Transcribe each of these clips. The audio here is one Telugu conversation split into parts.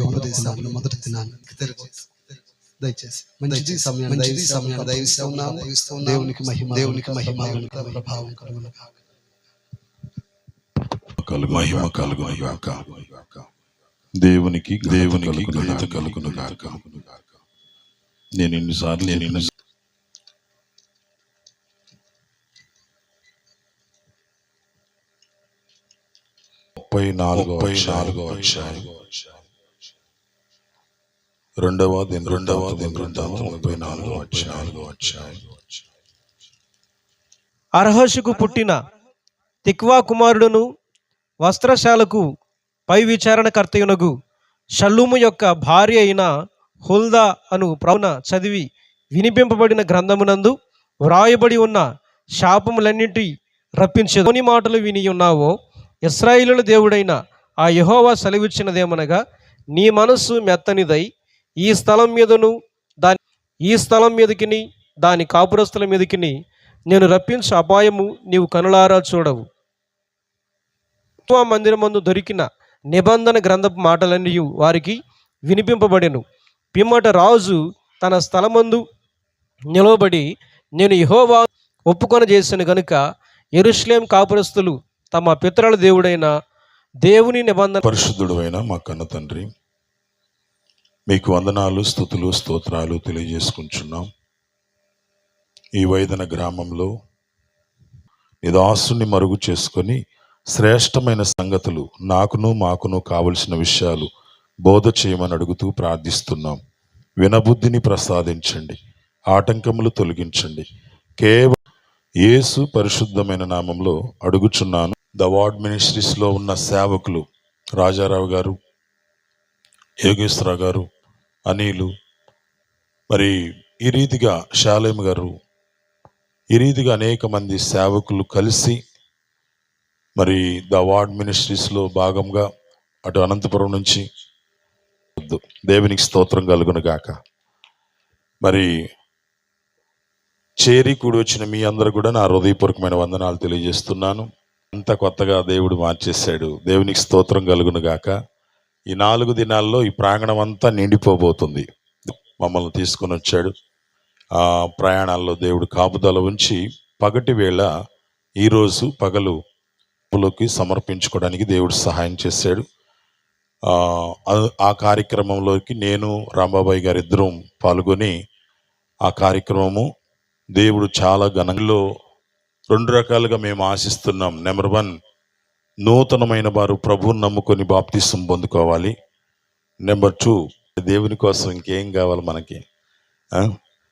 ఉపదేశాలు మొదటి దినాన్ని తెరచేసి దయచేసి. మంచి సమయం మంచి సమయం దయస్తున్నాము దేవునికి మహిమ దేవునికి మహిమ ప్రభావం కలుగును కాక. కలుగు మహిమ కలుగును గాక. దేవునికి దేవునికి ఘనత కలుగును గాక. నేను ఎన్నిసార్లు నేను ఎన్ని ముప్పై నాలుగు ముప్పై నాలుగో అధ్యాయం. రెండవ దిన రెండవ దిన రెండవ ముప్పై నాలుగో అధ్యాయం అధ్యాయం అర్హషుకు పుట్టిన తిక్వా కుమారుడును వస్త్రశాలకు పై విచారణకర్తయునగు షల్లూము యొక్క భార్య అయిన హుల్దా అను ప్రవణ చదివి వినిపింపబడిన గ్రంథమునందు వ్రాయబడి ఉన్న శాపములన్నింటి రప్పించే మాటలు విని ఉన్నావో ఇస్రాయిలుల దేవుడైన ఆ యెహోవా సెలవిచ్చినదేమనగా నీ మనస్సు మెత్తనిదై ఈ స్థలం మీదను దాని ఈ స్థలం మీదకిని దాని కాపురస్తుల మీదకిని నేను రప్పించు అపాయము నీవు కనులారా చూడవు. మందిరమందు దొరికిన నిబంధన గ్రంథపు మాటలన్నీ వారికి వినిపింపబడెను. పిమ్మట రాజు తన స్థలమందు నిలవబడి నేను యహోవా ఒప్పుకొని చేసిన గనుక ఎరుషలేం కాపురస్తులు తమ పితరుల దేవుడైన దేవుని నిబంధన పరిశుద్ధుడు మా కన్న తండ్రి మీకు వందనాలు స్థుతులు స్తోత్రాలు తెలియజేసుకుంటున్నాం. ఈ వైదన గ్రామంలో నిదాసుని మరుగు చేసుకొని శ్రేష్టమైన సంగతులు నాకును మాకును కావలసిన విషయాలు బోధ చేయమని అడుగుతూ ప్రార్థిస్తున్నాం. వినబుద్ధిని ప్రసాదించండి. ఆటంకములు తొలగించండి. కేవలం యేసు పరిశుద్ధమైన నామంలో అడుగుచున్నాను. ద వార్డ్ మినిస్ట్రీస్లో ఉన్న సేవకులు రాజారావు గారు యోగేశ్వరరావు గారు అనిలు మరి ఈ రీతిగా శాలేం గారు ఈ రీతిగా అనేక మంది సేవకులు కలిసి మరి ద వార్డ్ మినిస్ట్రీస్లో భాగంగా అటు అనంతపురం నుంచి దేవునికి స్తోత్రం కలుగును గాక మరి చేరి కూడి వచ్చిన మీ అందరు కూడా నా హృదయపూర్వకమైన వందనాలు తెలియజేస్తున్నాను. అంత కొత్తగా దేవుడు మార్చేశాడు. దేవునికి స్తోత్రం కలుగును గాక ఈ నాలుగు దినాల్లో ఈ ప్రాంగణం అంతా నిండిపోబోతుంది. మమ్మల్ని తీసుకొని వచ్చాడు. ఆ ప్రయాణాల్లో దేవుడు కాపుదల ఉంచి పగటి వేళ ఈరోజు పగలు లోకి సమర్పించుకోవడానికి దేవుడు సహాయం చేశాడు. ఆ కార్యక్రమంలోకి నేను రాంబాబాయ్ గారు ఇద్దరం పాల్గొని ఆ కార్యక్రమము దేవుడు చాలా ఘనంలో రెండు రకాలుగా మేము ఆశిస్తున్నాం. నెంబర్ వన్ నూతనమైన వారు ప్రభువును నమ్ముకొని బాప్తిసం పొందుకోవాలి. నెంబర్ టూ దేవుని కోసం ఇంకేం కావాలి మనకి?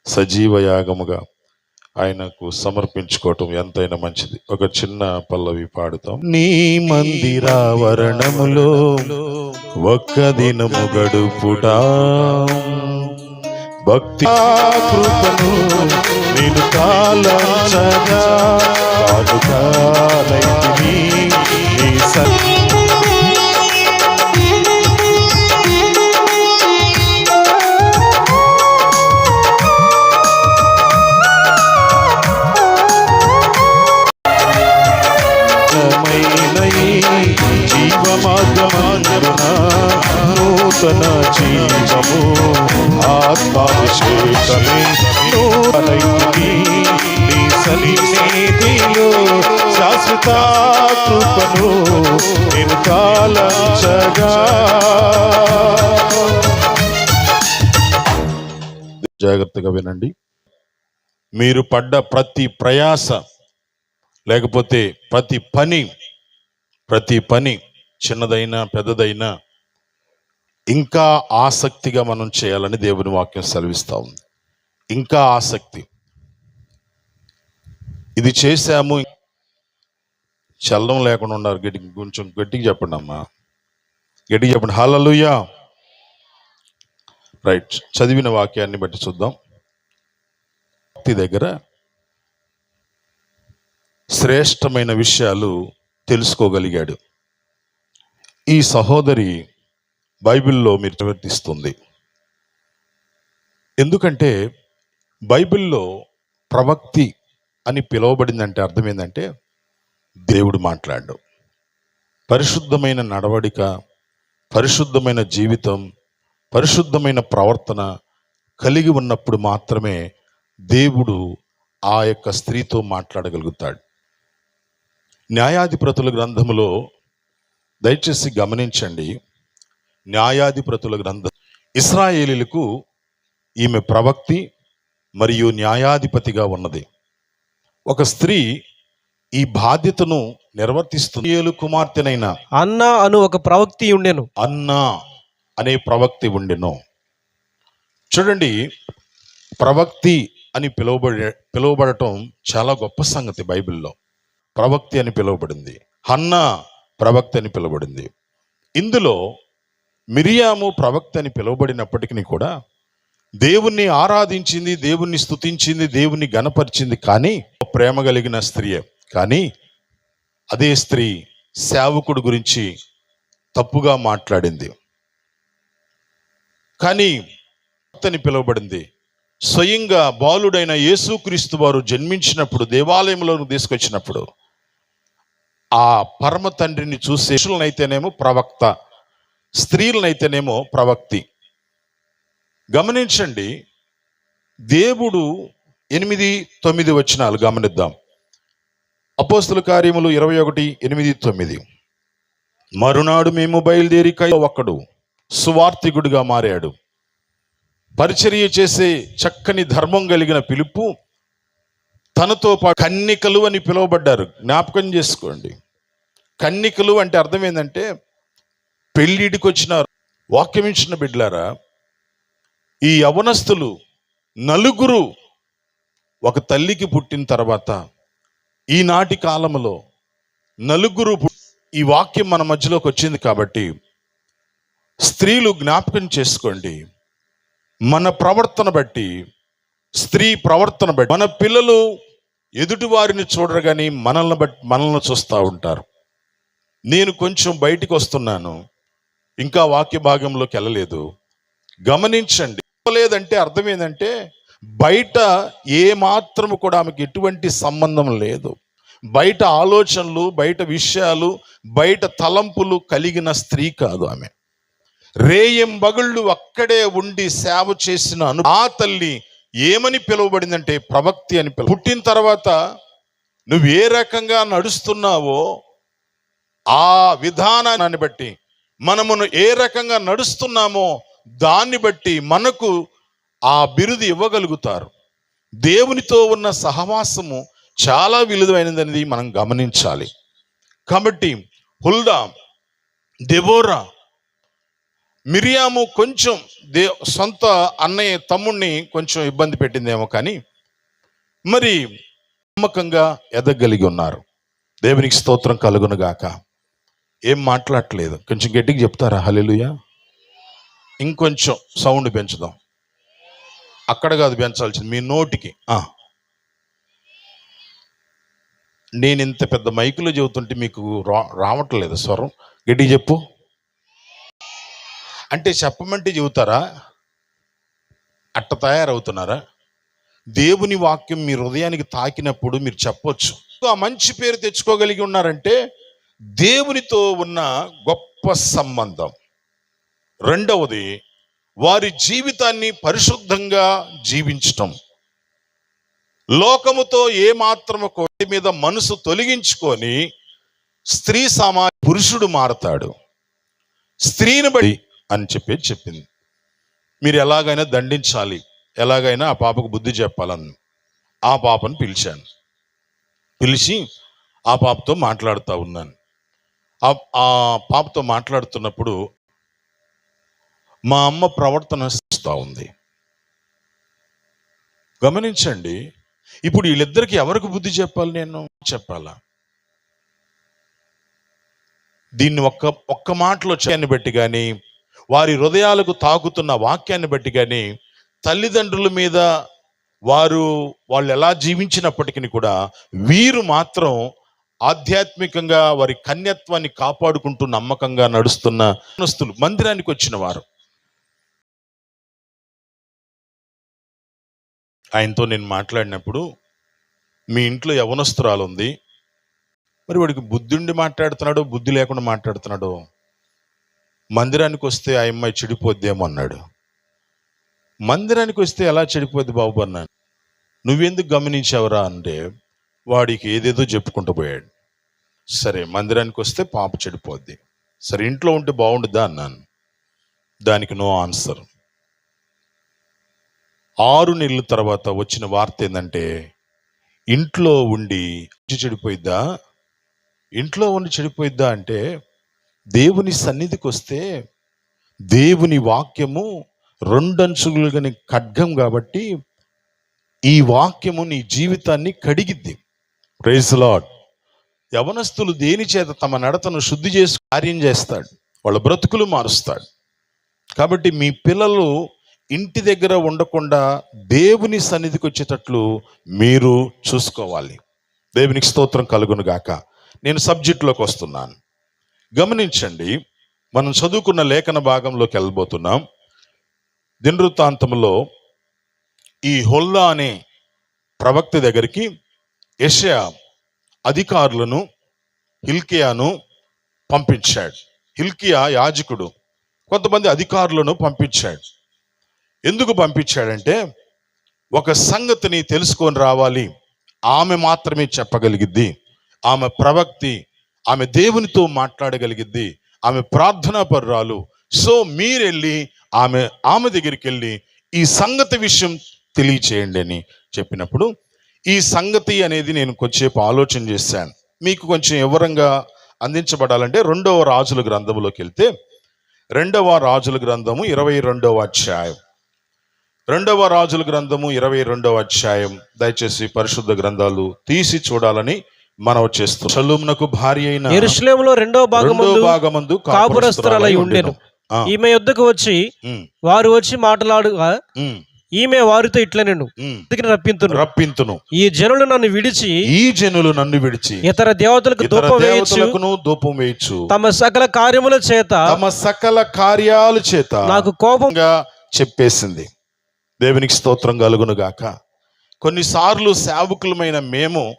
సజీవ యాగముగా ఆయనకు సమర్పించుకోవటం ఎంతైనా మంచిది. ఒక చిన్న పల్లవి పాడుతాం. నీ మందిరావరణములో ఒక్క దినము గడుపుట. భక్తి కృపను నేను కాలంచగా. కానుకాలైతిని నూతన జీవము ఆత్మాభిషేకమే. నూతనైతిని నీ సన్నిధిలో శాశ్వత కృపను నేను జాగ్రత్తగా వినండి. మీరు పడ్డ ప్రతి ప్రయాస లేకపోతే ప్రతి పని ప్రతి పని చిన్నదైనా పెద్దదైనా ఇంకా ఆసక్తిగా మనం చేయాలని దేవుని వాక్యం సెలవిస్తూ ఉంది. ఇంకా ఆసక్తి. ఇది చేశాము. చల్లం లేకుండా ఉన్నారు. గట్టి కొంచెం గట్టిగా చెప్పండి అమ్మా. గట్టిగా చెప్పండి. హల్లెలూయా. రైట్. చదివిన వాక్యాన్ని బట్టి చూద్దాం. భక్తి దగ్గర శ్రేష్టమైన విషయాలు తెలుసుకోగలిగాడు. ఈ సహోదరి బైబిల్లో మీరు ప్రవర్తిస్తుంది. ఎందుకంటే బైబిల్లో ప్రవక్తి అని పిలువబడిందంటే అర్థం ఏంటంటే దేవుడు మాట్లాడు. పరిశుద్ధమైన నడవడిక పరిశుద్ధమైన జీవితం పరిశుద్ధమైన ప్రవర్తన కలిగి ఉన్నప్పుడు మాత్రమే దేవుడు ఆ యొక్క స్త్రీతో మాట్లాడగలుగుతాడు. న్యాయాధిపతుల గ్రంథములో దయచేసి గమనించండి. న్యాయాధిపతుల గ్రంథం ఇస్రాయేలీలకు ఈమె ప్రవక్తి మరియు న్యాయాధిపతిగా ఉన్నది. ఒక స్త్రీ ఈ బాధ్యతను నిర్వర్తిస్తుంది. ఏలు కుమార్తెనైన అన్న అను ఒక ప్రవక్తి ఉండెను. అన్నా అనే ప్రవక్తి ఉండెను. చూడండి ప్రవక్తి అని పిలువబడే పిలువబడటం చాలా గొప్ప సంగతి బైబిల్లో. ప్రవక్తి అని పిలువబడింది. హన్నా ప్రవక్తి అని పిలువబడింది. ఇందులో మిరియాము ప్రవక్త అని పిలువబడినప్పటికీ కూడా దేవుణ్ణి ఆరాధించింది దేవుణ్ణి స్తుతించింది దేవుణ్ణి గణపరిచింది కానీ ప్రేమ కలిగిన స్త్రీయే. కానీ అదే స్త్రీ సేవకుడు గురించి తప్పుగా మాట్లాడింది. కానీ అతని పిలువబడింది. స్వయంగా బాలుడైన యేసుక్రీస్తు వారు జన్మించినప్పుడు దేవాలయంలోకి తీసుకొచ్చినప్పుడు ఆ పరమ తండ్రిని చూసే పురుషులనైతేనేమో ప్రవక్త స్త్రీలనైతేనేమో ప్రవక్తి. గమనించండి దేవుడు ఎనిమిది తొమ్మిది వచనాలు గమనిద్దాం. అపోస్తుల కార్యములు ఇరవై ఒకటి ఎనిమిది తొమ్మిది. మరునాడు మేము బయలుదేరి కై ఒక్కడు సువార్థికుడిగా మారాడు. పరిచర్య చేసే చక్కని ధర్మం కలిగిన పిలుపు తనతో పాటు కన్నికలు అని పిలువబడ్డారు. జ్ఞాపకం చేసుకోండి. కన్నికలు అంటే అర్థం ఏంటంటే పెళ్ళిడికి వచ్చిన వాక్యమించిన బిడ్లారా ఈ యవనస్తులు నలుగురు ఒక తల్లికి పుట్టిన తర్వాత ఈనాటి కాలంలో నలుగురు ఈ వాక్యం మన మధ్యలోకి వచ్చింది కాబట్టి స్త్రీలు జ్ఞాపకం చేసుకోండి. మన ప్రవర్తన బట్టి స్త్రీ ప్రవర్తన బట్టి మన పిల్లలు ఎదుటి వారిని చూడరు కానీ మనల్ని బట్టి మనల్ని చూస్తూ ఉంటారు. నేను కొంచెం బయటికి వస్తున్నాను. ఇంకా వాక్య భాగంలోకి వెళ్ళలేదు. గమనించండి. లేదంటే అర్థం ఏంటంటే బయట ఏ మాత్రము కూడా ఆమెకి ఎటువంటి సంబంధం లేదు. బయట ఆలోచనలు బయట విషయాలు బయట తలంపులు కలిగిన స్త్రీ కాదు ఆమె. రేయం బగుళ్ళు అక్కడే ఉండి సేవ చేసిన అను ఆ తల్లి ఏమని పిలువబడిందంటే ప్రవక్తి అని పిలువ పుట్టిన తర్వాత నువ్వు ఏ రకంగా నడుస్తున్నావో ఆ విధానాన్ని బట్టి మనమును ఏ రకంగా నడుస్తున్నామో దాన్ని బట్టి మనకు ఆ బిరుదు ఇవ్వగలుగుతారు. దేవునితో ఉన్న సహవాసము చాలా విలువైనదనేది మనం గమనించాలి. కాబట్టి హుల్దా దెబోరా మిరియాము కొంచెం దే సొంత అన్నయ్య తమ్ముణ్ణి కొంచెం ఇబ్బంది పెట్టిందేమో కానీ మరి నమ్మకంగా ఎదగలిగి ఉన్నారు. దేవునికి స్తోత్రం కలుగునుగాక. ఏం మాట్లాడట్లేదు. కొంచెం గట్టిగా చెప్తారా? హలెలుయా ఇంకొంచెం సౌండ్ పెంచుదాం. అక్కడ కాదు పెంచాల్సింది మీ నోటికి. నేను ఇంత పెద్ద మైకులో చెబుతుంటే మీకు రా రావట్లేదు స్వరం. గట్టి చెప్పు. అంటే చెప్పమంటే చెబుతారా? అట్ట తయారవుతున్నారా? దేవుని వాక్యం మీ హృదయానికి తాకినప్పుడు మీరు చెప్పొచ్చు. ఆ మంచి పేరు తెచ్చుకోగలిగి ఉన్నారంటే దేవునితో ఉన్న గొప్ప సంబంధం. రెండవది వారి జీవితాన్ని పరిశుద్ధంగా జీవించటం. లోకముతో ఏ మాత్రము కోటి మీద మనసు తొలగించుకొని స్త్రీ సమా పురుషుడు మారతాడు. స్త్రీని బట్టి అని చెప్పి చెప్పింది. మీరు ఎలాగైనా దండించాలి. ఎలాగైనా ఆ పాపకు బుద్ధి చెప్పాలని. ఆ పాపను పిలిచాను. పిలిచి ఆ పాపతో మాట్లాడుతూ ఉన్నాను. ఆ పాపతో మాట్లాడుతున్నప్పుడు మా అమ్మ ప్రవర్తన ఇస్తూ ఉంది. గమనించండి ఇప్పుడు వీళ్ళిద్దరికి ఎవరికి బుద్ధి చెప్పాలి నేను? చెప్పాలా? దీన్ని ఒక్క ఒక్క మాటలో చేయని బట్టి కానీ వారి హృదయాలకు తాకుతున్న వాక్యాన్ని బట్టి కానీ తల్లిదండ్రుల మీద వారు వాళ్ళు ఎలా జీవించినప్పటికీ కూడా వీరు మాత్రం ఆధ్యాత్మికంగా వారి కన్యత్వాన్ని కాపాడుకుంటూ నమ్మకంగా నడుస్తున్న మందిరానికి వచ్చిన వారు. ఆయనతో నేను మాట్లాడినప్పుడు మీ ఇంట్లో యవనస్తురాలు ఉంది మరి వాడికి బుద్ధుండి మాట్లాడుతున్నాడో బుద్ధి లేకుండా మాట్లాడుతున్నాడో? మందిరానికి వస్తే ఆ అమ్మాయి చెడిపోద్దేమో అన్నాడు. మందిరానికి వస్తే ఎలా చెడిపోద్ది బాబు అన్నాను నువ్వెందుకు గమనించావురా? అంటే వాడికి ఏదేదో చెప్పుకుంటూ పోయాడు. సరే మందిరానికి వస్తే పాప చెడిపోద్ది. సరే ఇంట్లో ఉంటే బాగుండుద్దా అన్నాను. దానికి నో ఆన్సర్. ఆరు నెలల తర్వాత వచ్చిన వార్త ఏంటంటే ఇంట్లో ఉండి చెడిపోయిద్దా? ఇంట్లో ఉండి చెడిపోయిద్దా అంటే దేవుని సన్నిధికి వస్తే దేవుని వాక్యము రెండంచుగలుగని ఖడ్గం కాబట్టి ఈ వాక్యము నీ జీవితాన్ని కడిగిద్ది. ప్రైజ్ లాడ్ యవనస్తులు దేని చేత తమ నడతను శుద్ధి చేసి కార్యం చేస్తాడు. వాళ్ళ బ్రతుకులు మారుస్తాడు. కాబట్టి మీ పిల్లలు ఇంటి దగ్గర ఉండకుండా దేవుని సన్నిధికి వచ్చేటట్లు మీరు చూసుకోవాలి. దేవునికి స్తోత్రం కలుగును గాక. నేను సబ్జెక్టులోకి వస్తున్నాను. గమనించండి మనం చదువుకున్న లేఖన భాగంలోకి వెళ్ళబోతున్నాం. దినృత్తాంతంలో ఈ హొల్లా అనే ప్రవక్త దగ్గరికి యెషయా అధికారులను హిల్కియాను పంపించాడు. హిల్కియా యాజకుడు కొంతమంది అధికారులను పంపించాడు. ఎందుకు పంపించాడంటే ఒక సంగతిని తెలుసుకొని రావాలి. ఆమె మాత్రమే చెప్పగలిగిద్ది. ఆమె ప్రవక్తి ఆమె దేవునితో మాట్లాడగలిగిద్ది. ఆమె ప్రార్థనా పర్రాలు సో మీరెళ్ళి ఆమె ఆమె దగ్గరికి వెళ్ళి ఈ సంగతి విషయం తెలియచేయండి అని చెప్పినప్పుడు ఈ సంగతి అనేది నేను కొంచెంసేపు ఆలోచన చేశాను. మీకు కొంచెం వివరంగా అందించబడాలంటే రెండవ రాజుల గ్రంథంలోకి వెళ్తే రెండవ రాజుల గ్రంథము ఇరవై రెండవ అధ్యాయం. రెండవ రాజుల గ్రంథము ఇరవై రెండవ అధ్యాయం. దయచేసి పరిశుద్ధ గ్రంథాలు తీసి చూడాలని మనం చేస్తాం షలూమునకు భార్య అయిన ఎరుషలేములో రెండో రెండో భాగమందు భాగమందు కాపురస్తురాలై ఉండెను. ఈమె యొద్దకు వచ్చి వారు వచ్చి మాట్లాడుగా ఈమె వారితో ఇట్లా నేను. రప్పింతును. రప్పింతును. ఈ జనులు నన్ను విడిచి ఈ జనులు నన్ను విడిచి ఇతర దేవతలకు ధూపం వేయచ్చు దేవతలకును ధూపం వేయచ్చు తమ సకల కార్యముల చేత తమ సకల కార్యాల చేత నాకు కోపం గా చెప్పేసింది. దేవునికి స్తోత్రం కలుగును గాక. కొన్నిసార్లు సేవకులమైన మేము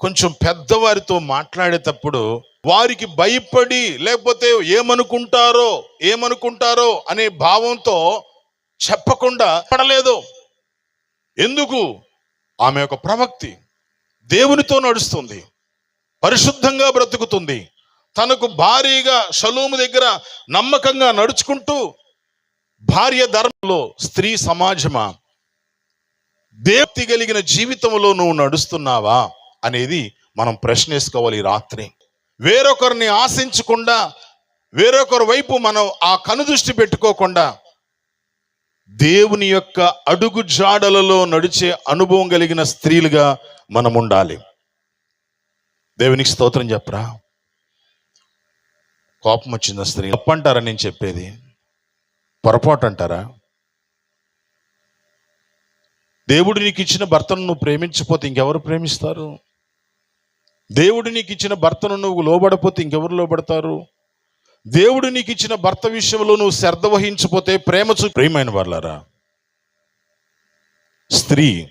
కొంచెం పెద్దవారితో మాట్లాడేటప్పుడు వారికి భయపడి లేకపోతే ఏమనుకుంటారో ఏమనుకుంటారో అనే భావంతో చెప్పకుండా పడలేదు. ఎందుకు? ఆమె ఒక ప్రవక్తి దేవునితో నడుస్తుంది. పరిశుద్ధంగా బ్రతుకుతుంది. తనకు భారీగా షలోము దగ్గర నమ్మకంగా నడుచుకుంటూ భార్య ధర్మంలో స్త్రీ సమాజమా? దేప్తి కలిగిన జీవితంలో నువ్వు నడుస్తున్నావా? అనేది మనం ప్రశ్నేసుకోవాలి రాత్రి. వేరొకరిని ఆశించకుండా వేరొకరి వైపు మనం ఆ కనుదృష్టి పెట్టుకోకుండా దేవుని యొక్క అడుగు జాడలలో నడిచే అనుభవం కలిగిన స్త్రీలుగా మనం ఉండాలి దేవునికి స్తోత్రం చెప్పరా? కోపం వచ్చిందా స్త్రీ తప్పంటారా నేను చెప్పేది? పొరపాటు అంటారా దేవుడు నీకు ఇచ్చిన భర్తను నువ్వు ప్రేమించకపోతే ఇంకెవరు ప్రేమిస్తారు? దేవుడు నీకు ఇచ్చిన భర్తను నువ్వు లోబడపోతే ఇంకెవరు లోబడతారు? దేవుడు నీకు ఇచ్చిన భర్త విషయంలో నువ్వు శ్రద్ధ వహించిపోతే ప్రేమ చూ ప్రేమైన వాళ్ళారా? స్త్రీ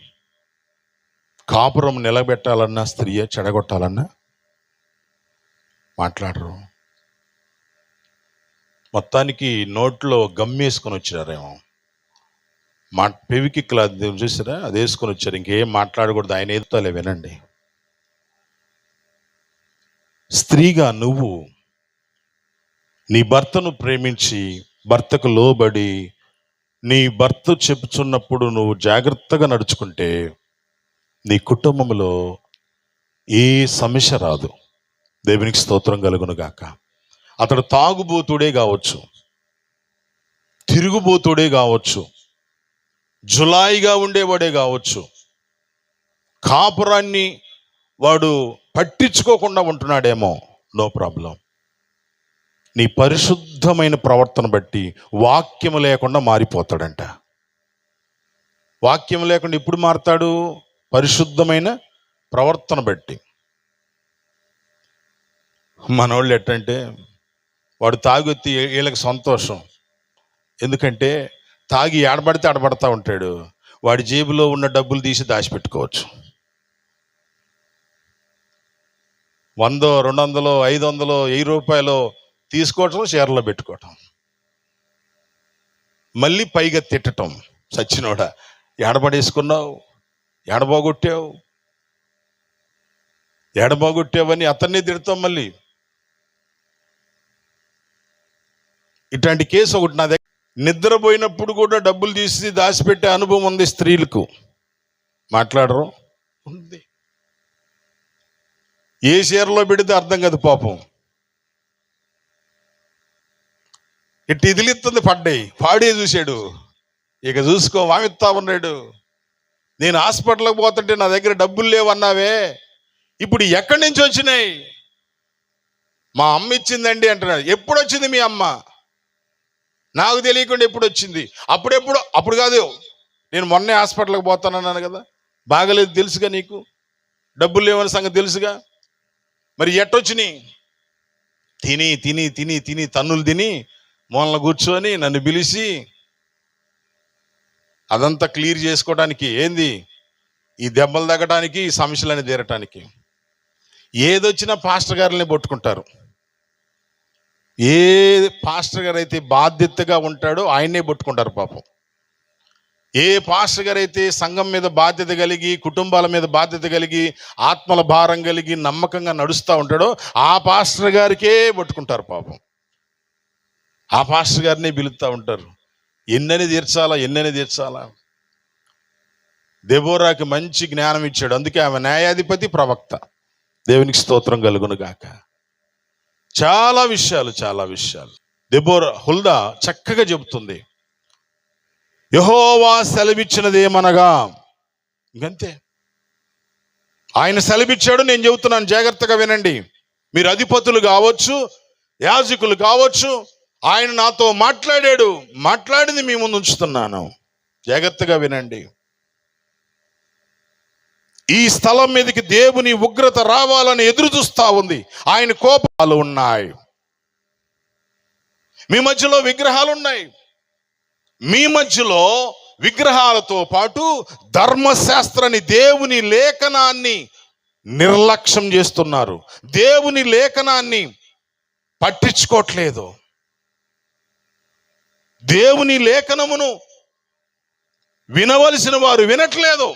కాపురం నిలబెట్టాలన్నా స్త్రీయే చెడగొట్టాలన్నా మాట్లాడరు. మొత్తానికి నోట్లో గమ్మేసుకొని వచ్చినారేమో. మా పెవికి అది చూసారా? అది వేసుకొని వచ్చారు. ఇంకేం మాట్లాడకూడదు. ఆయన ఏదుతాలే వినండి. స్త్రీగా నువ్వు నీ భర్తను ప్రేమించి భర్తకు లోబడి నీ భర్త చెప్పుచున్నప్పుడు నువ్వు జాగ్రత్తగా నడుచుకుంటే నీ కుటుంబంలో ఏ సమస్య రాదు. దేవునికి స్తోత్రం కలుగును గాక అతడు తాగుబోతుడే కావచ్చు తిరుగుబోతుడే కావచ్చు జులాయిగా ఉండేవాడే కావచ్చు కాపురాన్ని వాడు పట్టించుకోకుండా ఉంటున్నాడేమో. No problem. నీ పరిశుద్ధమైన ప్రవర్తన బట్టి వాక్యం లేకుండా మారిపోతాడంట. వాక్యం లేకుండా ఇప్పుడు మారతాడు? పరిశుద్ధమైన ప్రవర్తన బట్టి. మనోళ్ళు ఎట్టంటే వాడు తాగొత్తి వీళ్ళకి సంతోషం. ఎందుకంటే తాగి ఆడబడితే ఆడబడతా ఉంటాడు. వాడి జేబులో ఉన్న డబ్బులు తీసి దాచిపెట్టుకోవచ్చు. వందో రెండు వందలో ఐదు వందలో వెయ్యి రూపాయలు తీసుకోవటం షేర్లో పెట్టుకోవటం. మళ్ళీ పైగా తిట్టటం. సచ్చినోడ ఏడబడేసుకున్నావు? ఏడబోగొట్టావు? ఏడబోగొట్టావని అతన్ని తిడతాం మళ్ళీ. ఇట్లాంటి కేసు ఒకటి నా దగ్గర నిద్రపోయినప్పుడు కూడా డబ్బులు తీసి దాచిపెట్టే అనుభవం ఉంది స్త్రీలకు. మాట్లాడరు? ఉంది. ఏ చీరలో పెడితే అర్థం కాదు పాపం. ఇటు ఇదిలిస్తుంది పడ్డాయి. పాడే చూశాడు. ఇక చూసుకో వామిత్తా ఉన్నాడు. నేను హాస్పిటల్కి పోతుంటే నా దగ్గర డబ్బులు లేవన్నావే. ఇప్పుడు ఎక్కడి నుంచి వచ్చినాయి? మా అమ్మ ఇచ్చిందండి అంటున్నాడు. ఎప్పుడు వచ్చింది మీ అమ్మ? నాకు తెలియకుండా ఎప్పుడు వచ్చింది? అప్పుడెప్పుడు? అప్పుడు కాదు. నేను మొన్నే హాస్పిటల్కి పోతానన్నాను కదా. బాగలేదు తెలుసుగా నీకు? డబ్బులు లేవని సంగతి తెలుసుగా? మరి ఎట్టొచ్చినాయి? తిని తిని తిని తిని తన్నులు తిని మూలన కూర్చొని నన్ను పిలిచి అదంతా క్లియర్ చేసుకోవడానికి ఏంది? ఈ దెబ్బలు తగ్గడానికి ఈ సమస్యలని తీరటానికి. ఏదొచ్చినా పాస్టర్ గారిని పట్టుకుంటారు. ఏ పాస్టర్ గారు అయితే బాధ్యతగా ఉంటాడో ఆయన్నే పట్టుకుంటారు పాపం. ఏ పాస్టర్ గారు అయితే సంఘం మీద బాధ్యత కలిగి కుటుంబాల మీద బాధ్యత కలిగి ఆత్మల భారం కలిగి నమ్మకంగా నడుస్తూ ఉంటాడో ఆ పాస్టర్ గారికే పట్టుకుంటారు పాపం. ఆ పాస్టర్ గారిని పిలుస్తూ ఉంటారు. ఎన్నని తీర్చాలా ఎన్నని తీర్చాలా? దెబోరాకి మంచి జ్ఞానం ఇచ్చాడు. అందుకే ఆమె న్యాయాధిపతి ప్రవక్త. దేవునికి స్తోత్రం కలుగును గాక. చాలా విషయాలు చాలా విషయాలు. దెబోర్ హుల్దా చక్కగా చెబుతుంది. యహోవా సెలవిచ్చినదేమనగా ఇంకంతే. ఆయన సెలవిచ్చాడు నేను చెబుతున్నాను జాగ్రత్తగా వినండి. మీరు అధిపతులు కావచ్చు యాజకులు కావచ్చు ఆయన నాతో మాట్లాడాడు మాట్లాడింది మీ ముందు ఉంచుతున్నాను. జాగ్రత్తగా వినండి. ఈ స్థలం మీదకి దేవుని ఉగ్రత రావాలని ఎదురు చూస్తూ ఉంది. ఆయన కోపాలు ఉన్నాయి. మీ మధ్యలో విగ్రహాలు ఉన్నాయి. మీ మధ్యలో విగ్రహాలతో పాటు ధర్మశాస్త్రని దేవుని లేఖనాన్ని నిర్లక్ష్యం చేస్తున్నారు. దేవుని లేఖనాన్ని పట్టించుకోవట్లేదు దేవుని లేఖనమును వినవలసిన వారు వినట్లేదు.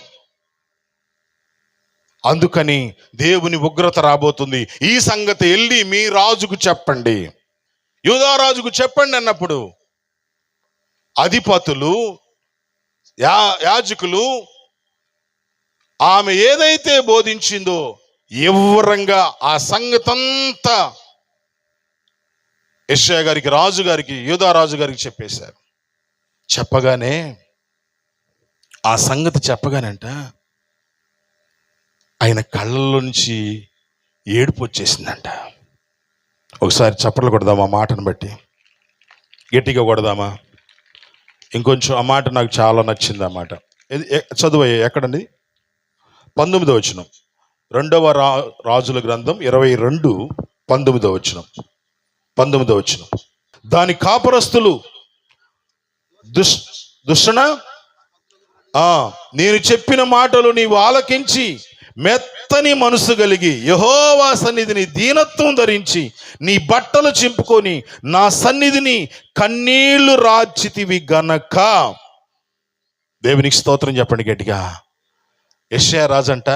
అందుకని దేవుని ఉగ్రత రాబోతుంది. ఈ సంగతి వెళ్ళి మీ రాజుకు చెప్పండి. యూదారాజుకు చెప్పండి అన్నప్పుడు అధిపతులు యా యాజకులు ఆమె ఏదైతే బోధించిందో ఎవరంగా ఆ సంగతంతా యెషయా గారికి రాజు గారికి యూదారాజు గారికి చెప్పేశారు. చెప్పగానే ఆ సంగతి చెప్పగానంట ఆయన కళ్ళల్లో నుంచి ఏడుపు వచ్చేసిందంట. ఒకసారి చప్పట్లు కొడదామా మాటను బట్టి? గట్టిగా కొడదామా? ఇంకొంచెం ఆ మాట నాకు చాలా నచ్చింది ఆ మాట. ఇది చదువు ఎక్కడండి? పంతొమ్మిదో వచ్చినం రెండవ రా రాజుల గ్రంథం ఇరవై రెండు పంతొమ్మిదో వచ్చినం పంతొమ్మిదో వచ్చినం దాని కాపరస్తులు దుష్ దుషణ నేను చెప్పిన మాటలు నీవు ఆలకించి మెత్తని మనసు కలిగి యహోవా సన్నిధిని దీనత్వం ధరించి నీ బట్టలు చింపుకొని నా సన్నిధిని కన్నీళ్ళు రాచితివి గనక. దేవునికి స్తోత్రం చెప్పండి గట్టిగా. యెషయా రాజంట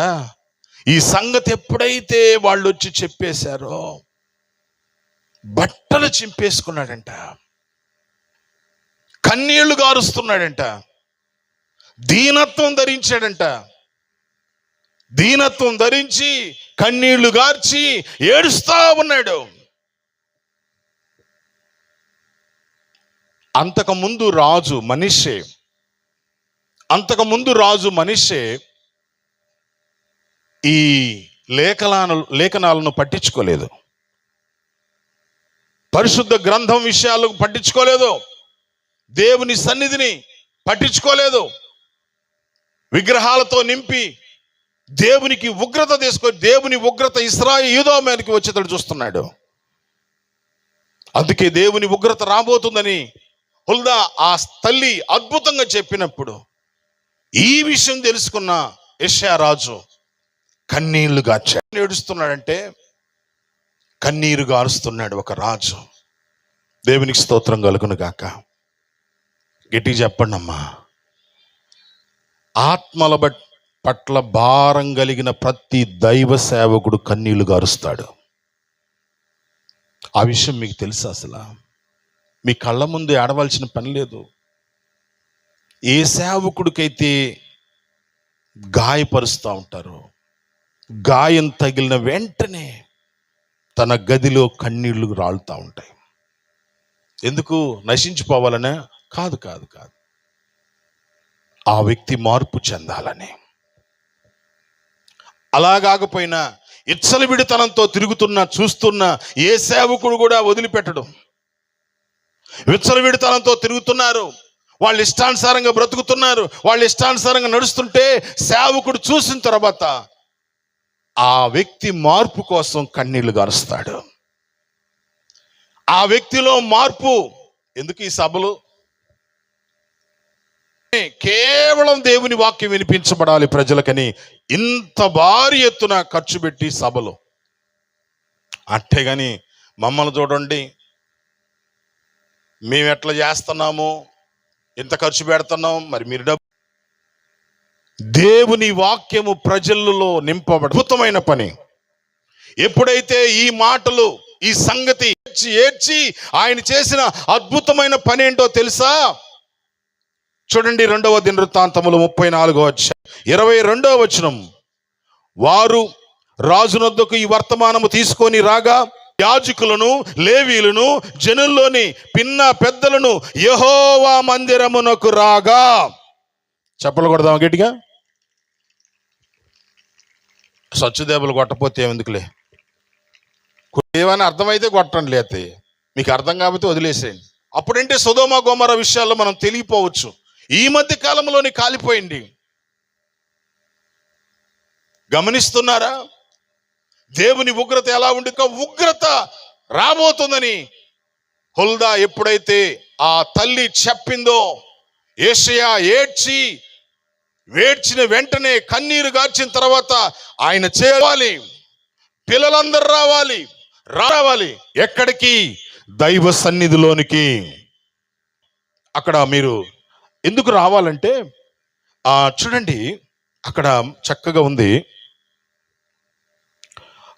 ఈ సంగతి ఎప్పుడైతే వాళ్ళు వచ్చి చెప్పేశారో బట్టలు చింపేసుకున్నాడంట కన్నీళ్ళు గారుస్తున్నాడంట దీనత్వం ధరించాడంట దీనత్వం ధరించి కన్నీళ్ళు గార్చి ఏడుస్తా ఉన్నాడు. అంతకుముందు రాజు మనిషే. అంతకుముందు రాజు మనిషే ఈ లేఖనాలు లేఖనాలను పట్టించుకోలేదు. పరిశుద్ధ గ్రంథం విషయాలు పట్టించుకోలేదు. దేవుని సన్నిధిని పట్టించుకోలేదు. విగ్రహాలతో నింపి దేవునికి ఉగ్రత తీసుకొని దేవుని ఉగ్రత ఇస్రాయి యూదో మీదకి వచ్చేటట్టు చూస్తున్నాడు. అందుకే దేవుని ఉగ్రత రాబోతుందని హుల్దా ఆ తల్లి అద్భుతంగా చెప్పినప్పుడు ఈ విషయం తెలుసుకున్న యెషయా రాజు కన్నీళ్ళు గార్చాడు. ఏడుస్తున్నాడంటే కన్నీరు గారుస్తున్నాడు ఒక రాజు. దేవునికి స్తోత్రం కలుగును గాక. గట్టి చెప్పండి అమ్మా ఆత్మల బట్టి పట్ల భారం కలిగిన ప్రతి దైవ సేవకుడు కన్నీళ్ళు గారుస్తాడు. ఆ విషయం మీకు తెలుసా అసలు? మీ కళ్ళ ముందు ఆడవలసిన పని లేదు. ఏ సేవకుడికైతే గాయపరుస్తూ ఉంటారో గాయం తగిలిన వెంటనే తన గదిలో కన్నీళ్ళు రాలుతూ ఉంటాయి. ఎందుకు? నశించిపోవాలనే? కాదు కాదు కాదు. ఆ వ్యక్తి మార్పు చెందాలని. అలా కాకపోయినా ఇచ్చలవిడితనంతో తిరుగుతున్న చూస్తున్న ఏ సేవకుడు కూడా వదిలిపెట్టడు. విచ్చలవిడితనంతో తిరుగుతున్నారు. వాళ్ళు ఇష్టానుసారంగా బ్రతుకుతున్నారు. వాళ్ళు ఇష్టానుసారంగా నడుస్తుంటే సేవకుడు చూసిన తర్వాత ఆ వ్యక్తి మార్పు కోసం కన్నీళ్ళు గారుస్తాడు. ఆ వ్యక్తిలో మార్పు ఎందుకు ఈ సభలు? కేవలం దేవుని వాక్యం వినిపించబడాలి ప్రజలకని ఇంత భారీ ఎత్తున ఖర్చు పెట్టి సభలు. అట్టే కానీ మమ్మల్ని చూడండి. మేము ఎట్లా చేస్తున్నాము? ఎంత ఖర్చు పెడుతున్నాం? మరి మీరు డబ్బు దేవుని వాక్యము ప్రజలలో నింపబడి అద్భుతమైన పని. ఎప్పుడైతే ఈ మాటలు ఈ సంగతి ఏడ్చి ఏడ్చి ఆయన చేసిన అద్భుతమైన పని ఏంటో తెలుసా? చూడండి రెండవ దినవృత్తాంతములు ముప్పై నాలుగో వచ్చ ఇరవై రెండవ వచనం. వారు రాజునొద్దకు ఈ వర్తమానము తీసుకొని రాగా యాజకులను లేవీలను జనుల్లోని పిన్న పెద్దలను యహోవా మందిరమునకు రాగా. చెప్పలు కొడదాం గట్టిగా? స్వచ్ఛదేవులు కొట్టపోతే ఏమెందుకులే? ఏమైనా అర్థమైతే కొట్టండి లేతే మీకు అర్థం కాకపోతే వదిలేసేయండి. అప్పుడంటే సుధోమ గోమర విషయాల్లో మనం తెలియపోవచ్చు. ఈ మధ్య కాలంలోని కాలిపోయింది. గమనిస్తున్నారా? దేవుని ఉగ్రత ఎలా ఉండి ఉగ్రత రాబోతుందని హుల్దా ఎప్పుడైతే ఆ తల్లి చెప్పిందో ఏషయా ఏడ్చి వేడ్చిన వెంటనే కన్నీరు గార్చిన తర్వాత ఆయన చేయాలి పిల్లలందరూ రావాలి. రావాలి. ఎక్కడికి? దైవ సన్నిధిలోనికి. అక్కడ మీరు ఎందుకు రావాలంటే ఆ చూడండి అక్కడ చక్కగా ఉంది.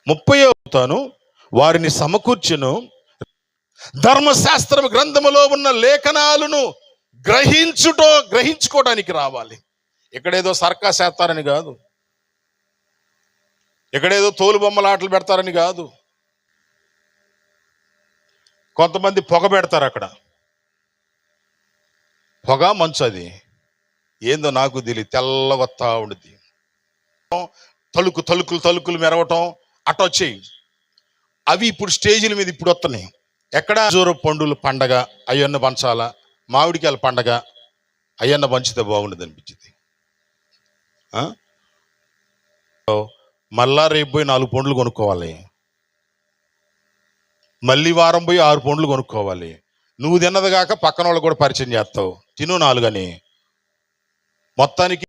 ముప్పై అవుతాను వారిని సమకూర్చును. ధర్మశాస్త్రం గ్రంథములో ఉన్న లేఖనాలను గ్రహించుటో గ్రహించుకోవడానికి రావాలి. ఇక్కడేదో సర్కస్ చేస్తారని కాదు. ఇక్కడేదో తోలు బొమ్మల ఆటలు పెడతారని కాదు. కొంతమంది పొగ పెడతారు అక్కడ. పొగ మంచు అది ఏందో నాకు తెలియదు. తెల్లగొత్తా ఉండుద్ది. తలుకు తలుకులు తలుకులు మెరవటం అటొచ్చేయి అవి ఇప్పుడు స్టేజీల మీద ఇప్పుడు వస్తున్నాయి. ఎక్కడ జోర పండుల పండగ అయ్యన్న పంచాల మామిడికాయల పండగ అయ్యన్న పంచితే బాగుండదు అనిపించింది. ఓ, మళ్ళా రేపు పోయి నాలుగు పండ్లు కొనుక్కోవాలి. మళ్ళీ వారం పోయి ఆరు పండ్లు కొనుక్కోవాలి. నువ్వు తిన్నది కాక పక్కన వాళ్ళు కూడా పరిచయం చేస్తావు. తిను నాలుగని. మొత్తానికి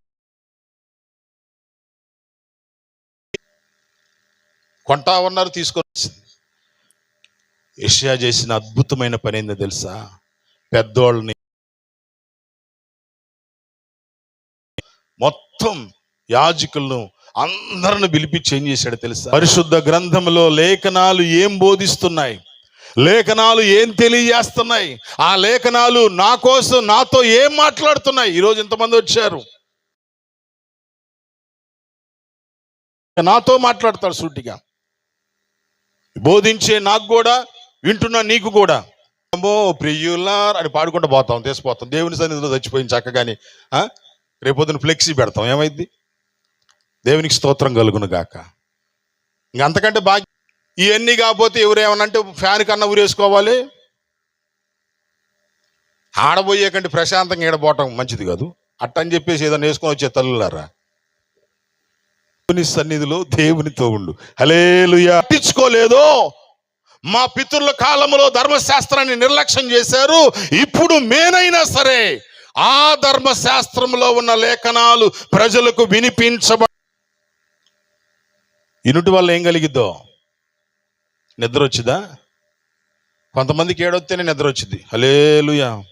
కొంటా ఉన్నారు తీసుకొని ఏషియా చేసిన అద్భుతమైన పని ఏందో తెలుసా? పెద్దోళ్ళని మొత్తం యాజకులను అందరిని పిలిపించి ఏం చేశాడు తెలుసా? పరిశుద్ధ గ్రంథంలో లేఖనాలు ఏం బోధిస్తున్నాయి? లేఖనాలు ఏం తెలియజేస్తున్నాయి? ఆ లేఖనాలు నా కోసం నాతో ఏం మాట్లాడుతున్నాయి? ఈరోజు ఇంతమంది వచ్చారు. నాతో మాట్లాడతాడు సూటిగా. బోధించే నాకు కూడా వింటున్న నీకు కూడా. అమ్మో ప్రియులార్ అని పాడుకుంటూ పోతాం తీసిపోతాం. దేవుని సన్నిధిలో చచ్చిపోయిన చక్కగాని ఆ? రేపొద్దున ఫ్లెక్సీ పెడతాం. ఏమైంది? దేవునికి స్తోత్రం కలుగును గాక. ఇంక అంతకంటే బాగా ఇవన్నీ కాకపోతే ఎవరేమనంటే ఫ్యాన్ కన్నా ఊరేసుకోవాలి. ఆడబోయే కంటే ప్రశాంతంగా ఈడపోవటం మంచిది కాదు. అట్టని చెప్పేసి ఏదైనా వేసుకొని వచ్చే తల్లులారా. దేవుని సన్నిధిలో దేవునితో ఉండు. హలేలుయా పట్టించుకోలేదో. మా పితరుల కాలంలో ధర్మశాస్త్రాన్ని నిర్లక్ష్యం చేశారు. ఇప్పుడు మేనైనా సరే ఆ ధర్మశాస్త్రంలో ఉన్న లేఖనాలు ప్రజలకు వినిపించబ ఇనుటి వల్ల ఏం కలిగిద్దో? నిద్ర వచ్చిందా కొంతమందికి ఏడొస్తేనే నిద్ర వచ్చింది హలేలుయా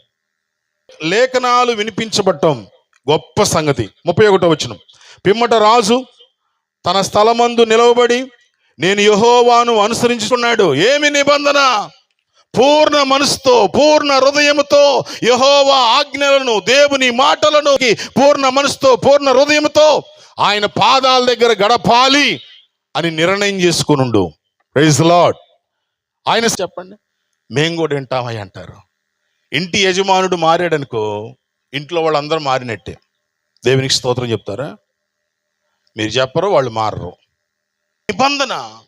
లేఖనాలు వినిపించబట్టం గొప్ప సంగతి. ముప్పై ఒకటో వచ్చిన పిమ్మట రాజు తన స్థలమందు నిలవబడి నేను యహోవాను అనుసరించుకున్నాడు. ఏమి నిబంధన? పూర్ణ మనసుతో పూర్ణ హృదయముతో యహోవా ఆజ్ఞలను దేవుని మాటలను పూర్ణ మనసుతో పూర్ణ హృదయముతో ఆయన పాదాల దగ్గర గడపాలి అని నిర్ణయం చేసుకునుండు. ప్రైజ్ లాడ్ ఆయన చెప్పండి. మేము కూడా వింటామని అంటారు. ఇంటి యజమానుడు మారాడనుకో ఇంట్లో వాళ్ళందరూ మారినట్టే. దేవునికి స్తోత్రం చెప్తారా? మీరు చెప్పరు వాళ్ళు మారరు. నిబంధన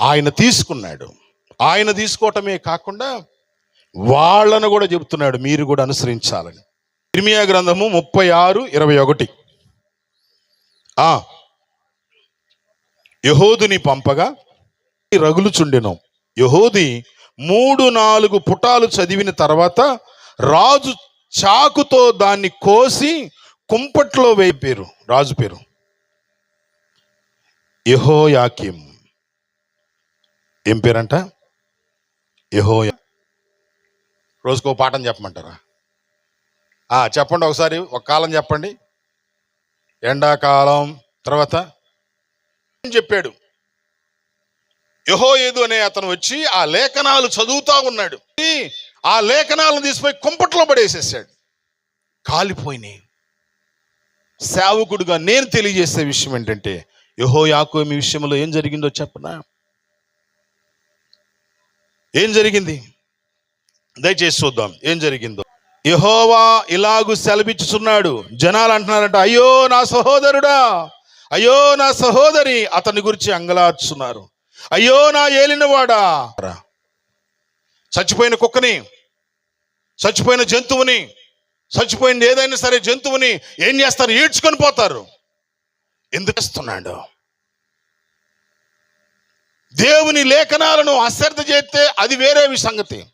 ఆయన తీసుకున్నాడు. ఆయన తీసుకోవటమే కాకుండా వాళ్ళను కూడా చెబుతున్నాడు మీరు కూడా అనుసరించాలని. ఇర్మియా గ్రంథము ముప్పై ఆరు ఇరవై ఒకటి. యహోదుని పంపగా రగులుచుండెను యహోది మూడు నాలుగు పుటాలు చదివిన తర్వాత రాజు చాకుతో దాన్ని కోసి కుంపట్లో వేపారు రాజు పేరు. యహోయాకిం. ఏం పేరంట? యహోయా. రోజుకో పాఠం చెప్పమంటారా? చెప్పండి ఒకసారి ఒక కాలం చెప్పండి. ఎండాకాలం తర్వాత చెప్పాడు? యహోయేదు అనే అతను వచ్చి ఆ లేఖనాలు చదువుతా ఉన్నాడు. ఆ లేఖనాలను తీసిపోయి కుంపట్లో పడేసేసాడు. కాలిపోయినాయి. సేవకుడుగా నేను తెలియజేసే విషయం ఏంటంటే యహో యాకో మీ విషయంలో ఏం జరిగిందో చెప్పనా? ఏం జరిగింది? దయచేసి చూద్దాం ఏం జరిగిందో. యహోవా ఇలాగు సెలవిచ్చుచున్నాడు. జనాలు అంటున్నారంట అయ్యో నా సహోదరుడా అయ్యో నా సహోదరి. అతని గురించి అంగలార్చున్నారు. అయ్యో నా ఏలినవాడా? చచ్చిపోయిన కుక్కని చచ్చిపోయిన జంతువుని చచ్చిపోయింది ఏదైనా సరే జంతువుని ఏం చేస్తారు? ఈడ్చుకొని పోతారు. ఎందుకు చేస్తున్నాడు? దేవుని లేఖనాలను అశ్రద్ధ చేస్తే అది వేరే సంగతి.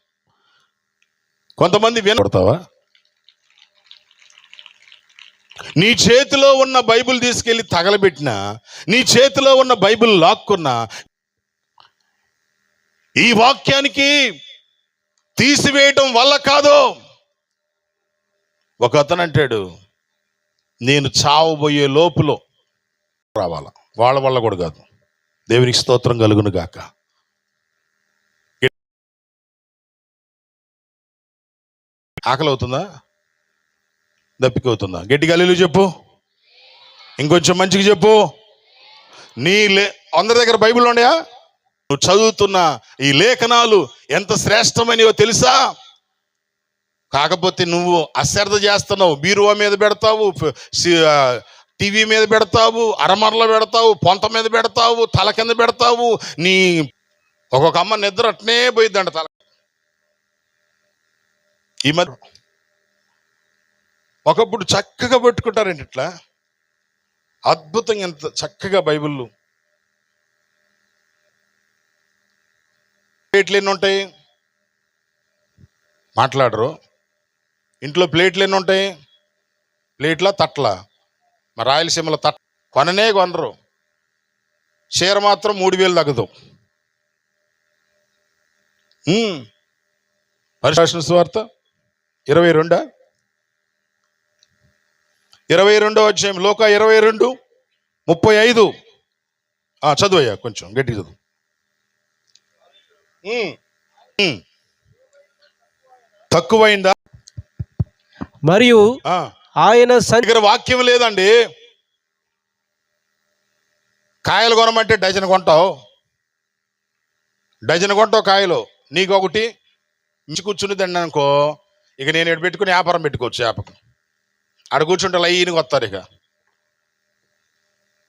కొంతమంది వినపడతావా నీ చేతిలో ఉన్న బైబిల్ తీసుకెళ్ళి తగలబెట్టినా నీ చేతిలో ఉన్న బైబిల్ లాక్కున్నా ఈ వాక్యానికి తీసివేయటం వల్ల కాదు. ఒక అతను అంటాడు నేను చావబోయే లోపులో రావాలా? వాళ్ళ వల్ల కూడా కాదు. దేవునికి స్తోత్రం కలుగును గాక. ఆకలి అవుతుందా దప్పికవుతుందా గట్టిగా అల్లు చెప్పు. ఇంకొంచెం మంచిగా చెప్పు. నీ లే అందరి దగ్గర బైబిల్ ఉన్నాయా? నువ్వు చదువుతున్న ఈ లేఖనాలు ఎంత శ్రేష్టమైనవో తెలుసా? కాకపోతే నువ్వు అశ్రద్ధ చేస్తున్నావు. బీరువా మీద పెడతావు సి- టీవీ మీద పెడతావు అరమరలో పెడతావు పొంత మీద పెడతావు తల కింద పెడతావు. నీ ఒక్కొక్క అమ్మ నిద్ర అట్నే పోయిద్దంట తల. ఈ మధ్య ఒకప్పుడు చక్కగా పెట్టుకుంటారండి ఇట్లా. అద్భుతంగా ఎంత చక్కగా బైబిల్లో ప్లేట్లు ఎన్ని ఉంటాయి? మాట్లాడరు. ఇంట్లో ప్లేట్లు ఎన్ని ఉంటాయి? ప్లేట్ల తట్ల. మా రాయలసీమలో తట్ కొననే కొనరు. చీర మాత్రం మూడు వేలు తగ్గదు. పరిశాసన స్వార్త ఇరవై రెండా? ఇరవై రెండో అధ్యాయం లోక ఇరవై రెండు ముప్పై ఐదు. చదువయ్యా కొంచెం గట్టి చదువు. తక్కువైందా? మరియు ఆయన దగ్గర వాక్యం లేదండి. కాయలు కొనమంటే డజన్ కొంటావు. డజన్ కొంటావు కాయలు. నీకు ఒకటి మించి కూర్చుని అనుకో ఇక నేను ఇక్కడ పెట్టుకుని వ్యాపారం పెట్టుకోవచ్చు చేపకు. ఆడ కూర్చుంటే లైన్గా వస్తారు ఇక.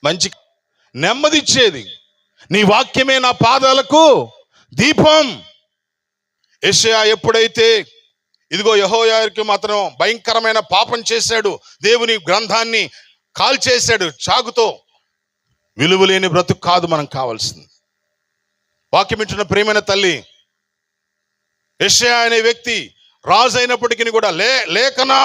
మంచి నెమ్మది ఇచ్చేది నీ వాక్యమే నా పాదాలకు దీపం. ఏషయా ఎప్పుడైతే ఇదిగో యహోయాకి అతను భయంకరమైన పాపం చేశాడు దేవుని గ్రంథాన్ని కాల్చేశాడు చాకుతో విలువలేని బ్రతుకు కాదు మనం కావాల్సింది. వాక్యమించిన ప్రేమైన తల్లి యెషయా అనే వ్యక్తి రాజు అయినప్పటికీ కూడా లే లేఖనా